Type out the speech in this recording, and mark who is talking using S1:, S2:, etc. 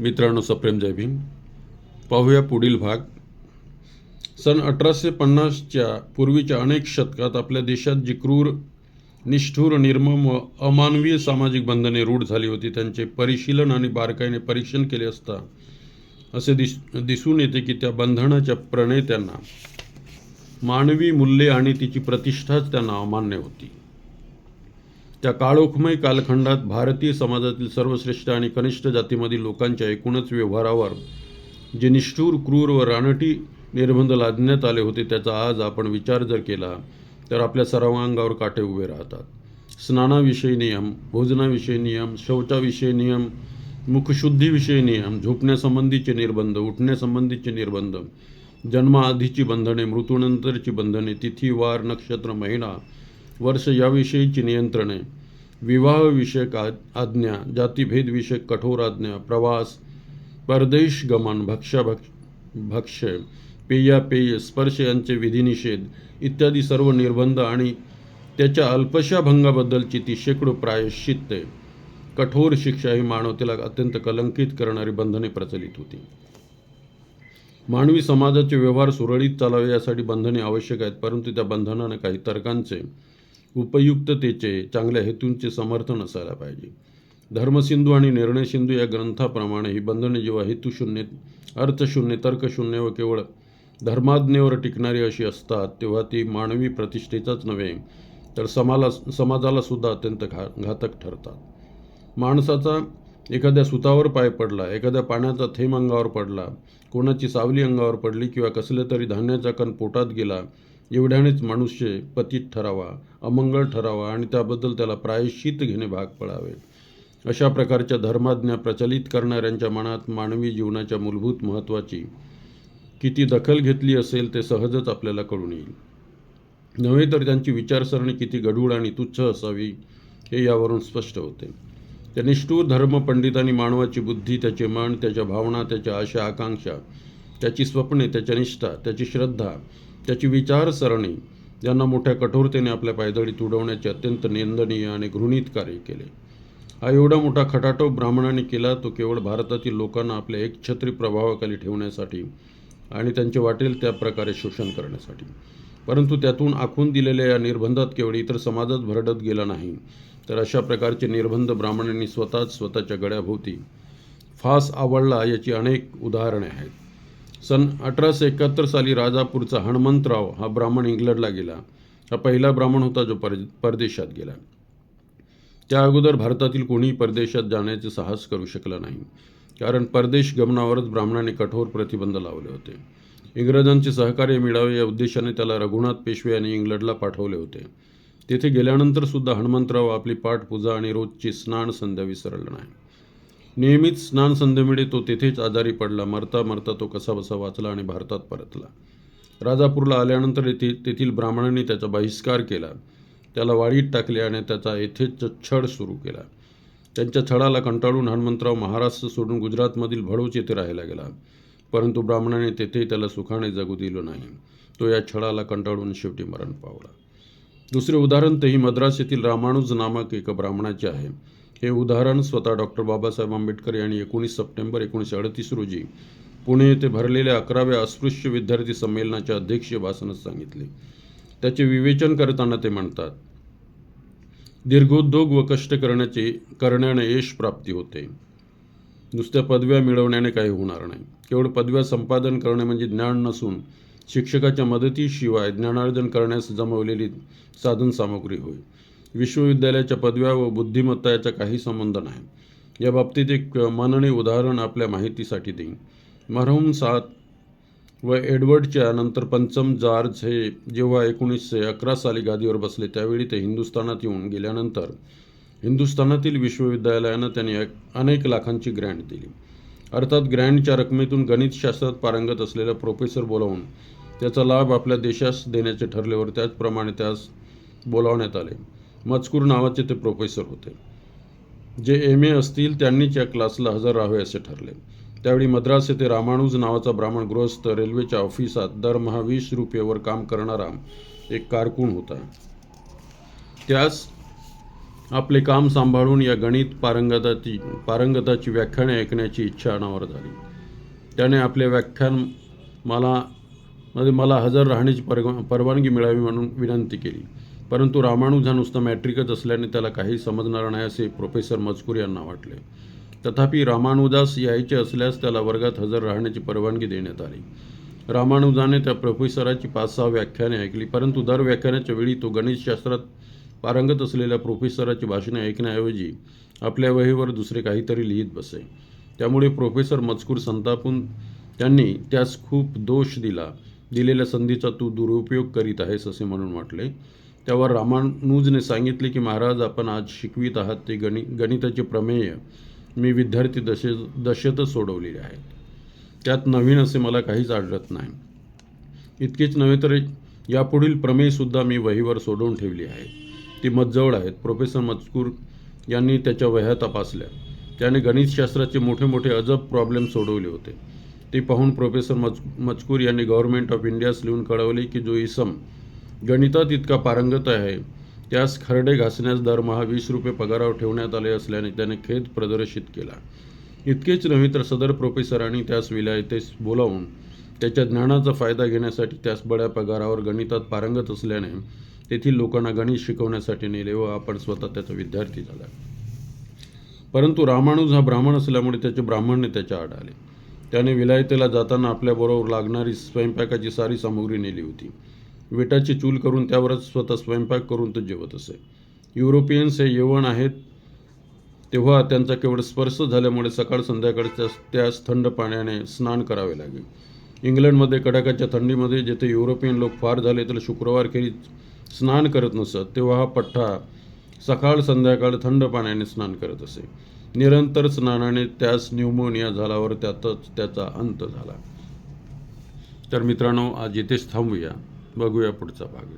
S1: मित्रांनो सप्रेम जय भीम. पाहूया पुढील भाग. सन अठराशे पन्नासच्या पूर्वीच्या अनेक शतकात आपल्या देशात जी क्रूर निष्ठुर निर्मम व अमानवीय सामाजिक बंधने रूढ झाली होती त्यांचे परिशीलन आणि बारकाईने परीक्षण केले असता असे दिस दिसून येते की त्या बंधनाच्या प्रणेत्यांना मानवी मूल्ये आणि तिची प्रतिष्ठाच त्यांना अमान्य होती. त्या काळोखमय कालखंडात भारतीय समाजातील सर्वश्रेष्ठ आणि कनिष्ठ जातीमधील लोकांच्या एकूणच व्यवहारावर जे निष्ठूर क्रूर व रानटी निर्बंध लादण्यात आले होते त्याचा आज आपण विचार जर केला तर आपल्या सर्वांगावर काटे उभे राहतात. स्नानाविषयी नियम भोजनाविषयी नियम शौचाविषयी नियम मुखशुद्धीविषयी नियम झोपण्यासंबंधीचे निर्बंध उठण्यासंबंधीचे निर्बंध जन्माआधीची बंधने मृत्यूनंतरची बंधने तिथी वार नक्षत्र महिना वर्ष याविषयीची नियंत्रणे विवाहविषयक आज्ञा जातीभेदविषयक कठोर आज्ञा प्रवास परदेश गमन भक्ष्याभक्ष भक्ष्य पेयापेय स्पर्श यांचे विधिनिषेध इत्यादी सर्व निर्बंध आणि त्याच्या अल्पशा भंगाबद्दलची ती शेकडो प्रायश्चित्ते कठोर शिक्षा ही मानवतेला अत्यंत कलंकित करणारी बंधने प्रचलित होती. मानवी समाजाचे व्यवहार सुरळीत चालावे यासाठी बंधने आवश्यक आहेत परंतु त्या बंधनानं काही तर्कांचे उपयुक्ततेचे चांगल्या हेतूंचे समर्थन असायला पाहिजे. धर्मसिंधू आणि निर्णयसिंधू या ग्रंथाप्रमाणे ही बंधने जेव्हा हेतुशून्य अर्थशून्य तर्कशून्य व केवळ धर्माज्ञेवर टिकणारी अशी असतात तेव्हा ती मानवी प्रतिष्ठेचाच नव्हे तर समाला समाजाला सुद्धा अत्यंत घा घातक ठरतात. माणसाचा एखाद्या सुतावर पाय पडला एखाद्या पाण्याचा थेंब अंगावर पडला कोणाची सावली अंगावर पडली किंवा कसल्या तरी धान्याचा कण पोटात गेला एवढ्यानेच मनुष्य पतित ठरावा अमंगळ ठरावा आणि त्याबद्दल त्याला प्रायश्चित घेणे भाग पडावे. अशा प्रकारच्या धर्माज्ञा प्रचलित करणाऱ्यांच्या मनात मानवी जीवनाच्या मूलभूत महत्त्वाची किती दखल घेतली असेल ते सहजच आपल्याला कळून येईल. नव्हे तर त्यांची विचारसरणी किती गढूळ आणि तुच्छ असावी हे यावरून स्पष्ट होते. त्या निष्ठूर धर्मपंडितांनी मानवाची बुद्धी त्याचे मन त्याच्या भावना त्याच्या आशा आकांक्षा त्याची स्वप्ने त्याच्या निष्ठा त्याची श्रद्धा त्याची विचारसरणी यांना मोठ्या कठोरतेने आपल्या पायदळीत उडवण्याचे अत्यंत निंदनीय आणि घृणित कार्य केले. हा एवढा मोठा खटाटोप ब्राह्मणांनी केला तो केवळ भारतातील लोकांना आपल्या एकछत्री प्रभावाखाली ठेवण्यासाठी आणि त्यांचे वाटेल त्या प्रकारे शोषण करण्यासाठी. परंतु त्यातून आखून दिलेल्या या निर्बंधात केवळ इतर समाजात भरडत गेला नाही तर अशा प्रकारचे निर्बंध ब्राह्मणांनी स्वतःच स्वतःच्या गळ्याभोवती फास आवडला याची अनेक उदाहरणे आहेत. सन अठराशे एकाहत्तर साली राजापूरचा हनुमंतराव हा ब्राह्मण इंग्लंडला गेला. हा पहिला ब्राह्मण होता जो पर परदेशात गेला. त्या अगोदर भारतातील कोणीही परदेशात जाण्याचे साहस करू शकला नाही. कारण परदेश गमनावरच ब्राह्मणांनी कठोर प्रतिबंध लावले होते. इंग्रजांचे सहकार्य मिळावे या उद्देशाने त्याला रघुनाथ पेशवे यांनी इंग्लंडला पाठवले होते. तेथे गेल्यानंतर सुद्धा हनुमंतराव आपली पाठपूजा आणि रोजची स्नान संध्या विसरला नाही. नियमित स्नान संध्येमुळे तो तेथेच आजारी पडला. मरता मरता तो कसा बसा वाचला आणि भारतात परतला. राजापूरला आल्यानंतर येथे तेथील ब्राह्मणांनी त्याचा बहिष्कार केला. त्याला वाळीत टाकले आणि त्याचा येथेच छळ सुरू केला. त्यांच्या छळाला कंटाळून हनुमंतराव महाराष्ट्र सोडून गुजरातमधील भडोच येथे राहायला गेला. परंतु ब्राह्मणाने तेथे त्याला सुखाने जगू दिलं नाही. तो या छळाला कंटाळून शेवटी मरण पावला. दुसरे उदाहरण तेही मद्रास येथील रामानुज नामक एका ब्राह्मणाचे आहे. हे उदाहरण स्वतः डॉक्टर बाबासाहेब आंबेडकर यांनी एकोणीस सप्टेंबर एकोणीसशे अडतीस रोजी पुणे येथे भरलेल्या अकराव्या अस्पृश्य विद्यार्थी संमेलनाच्या अध्यक्षीय भाषणात सांगितले. त्याचे विवेचन करताना ते म्हणतात दीर्घोद्योग व कष्ट करण्याचे करण्याने यश प्राप्ती होते. नुसत्या पदव्या मिळवण्याने काही होणार नाही. केवळ पदव्या संपादन करणे म्हणजे ज्ञान नसून शिक्षकाच्या मदतीशिवाय ज्ञानार्जन करण्यास जमवलेली साधन सामग्री होय. विश्वविद्यालयाच्या पदव्या व बुद्धिमत्ता याचा काही संबंध नाही. या बाबतीत एक माननीय उदाहरण आपल्या माहितीसाठी देईन. मरहूम सात व एडवर्डच्या नंतर पंचम जॉर्ज हे जेव्हा एकोणीसशे अकरा साली गादीवर बसले त्यावेळी ते हिंदुस्थानात येऊन गेल्यानंतर हिंदुस्थानातील विश्वविद्यालयानं त्यांनी अनेक लाखांची ग्रँट दिली. अर्थात ग्रँटच्या रकमेतून गणितशास्त्रात पारंगत असलेला प्रोफेसर बोलावून त्याचा लाभ आपल्या देशास देण्याचे ठरल्यावर त्याचप्रमाणे त्यास बोलावण्यात आले. मजकूर नावाचे ते प्रोफेसर होते. जे एम ए असतील त्यांनीच या क्लासला हजर राहावे असे ठरले. त्यावेळी मद्रास येथे रामानुज नावाचा ब्राह्मण गृहस्थ रेल्वेच्या ऑफिसात दरमहा वीस रुपयेवर काम करणारा एक कारकून होता. त्यास आपले काम सांभाळून या गणित पारंगताची पारंगताची व्याख्याने ऐकण्याची इच्छा अनावर झाली. त्याने आपले व्याख्यान मला मध्ये मला हजर राहण्याची परग परवानगी मिळावी म्हणून विनंती केली. परंतु रामाणूज हा नुसता मॅट्रिकच असल्याने त्याला काही समजणार नाही असे प्रोफेसर मजकूर यांना वाटले. तथापि रामानुदास यायचे असल्यास त्याला वर्गात हजर राहण्याची परवानगी देण्यात आली. रामानुजाने त्या प्रोफेसराची पाच सहा व्याख्याने ऐकली परंतु दर व्याख्यानाच्या वेळी तो गणितशास्त्रात पारंगत असलेल्या प्रोफेसराची भाषणे ऐकण्याऐवजी आपल्या वहीवर दुसरे काहीतरी लिहित बसे. त्यामुळे प्रोफेसर मजकूर संतापून त्यांनी त्यास खूप दोष दिला. दिलेल्या संधीचा तू दुरुपयोग करीत आहेस असे म्हणून वाटले. त्यावर रामानुजने सांगितले की महाराज आपण आज शिकवित आहात ते गणि गणिताचे प्रमेय मी विद्यार्थी दशे दशेतच सोडवलेले आहेत. त्यात नवीन असे मला काहीच आढळत नाही. इतकेच नव्हे तर यापुढील प्रमेयसुद्धा मी वहीवर सोडवून ठेवली आहे. ती मजजवळ आहेत. प्रोफेसर मजकूर यांनी त्याच्या वह्या तपासल्या. त्याने गणितशास्त्राचे मोठे मोठे अजब प्रॉब्लेम सोडवले होते. ते पाहून प्रोफेसर मज मजकूर यांनी गव्हर्नमेंट ऑफ इंडियास लिहून कळवले की जो इसम गणितात इतका पारंगत आहे. त्यास खरडे घासण्यास दरमहा वीस रुपये पगारावर ठेवण्यात आले असल्याने त्याने खेद प्रदर्शित केला. इतकेच नव्हे तर सदर प्रोफेसरांनी त्यास विलायतेस बोलावून त्याच्या ज्ञानाचा फायदा घेण्यासाठी त्यास बड्या पगारावर गणितात पारंगत असल्याने तेथील लोकांना गणित शिकवण्यासाठी नेले व आपण स्वतः त्याचा विद्यार्थी झाला. परंतु रामानुज हा ब्राह्मण असल्यामुळे त्याचे ब्राह्मणने त्याच्या आड आले. त्याने विलायतेला जाताना आपल्याबरोबर लागणारी स्वयंपाकाची सारी सामुग्री नेली होती. विटाची चूल करून त्यावरच स्वतः स्वयंपाक करून तो जेवत असे. युरोपियन्स हे यवन आहेत तेव्हा त्यांचा केवळ स्पर्श झाल्यामुळे सकाळ संध्याकाळ त्यास त्यास थंड पाण्याने स्नान करावे लागेल. इंग्लंडमध्ये कडाकाच्या थंडीमध्ये जेथे युरोपियन लोक फार झाले तर शुक्रवारखेरीज स्नान करत नसत तेव्हा हा पठ्ठा सकाळ संध्याकाळ थंड पाण्याने स्नान करत असे. निरंतर स्नानाने त्यास न्यूमोनिया झाल्यावर त्यातच त्याचा अंत झाला. तर मित्रांनो आज इथेच थांबूया. बघूया पुढचा भाग.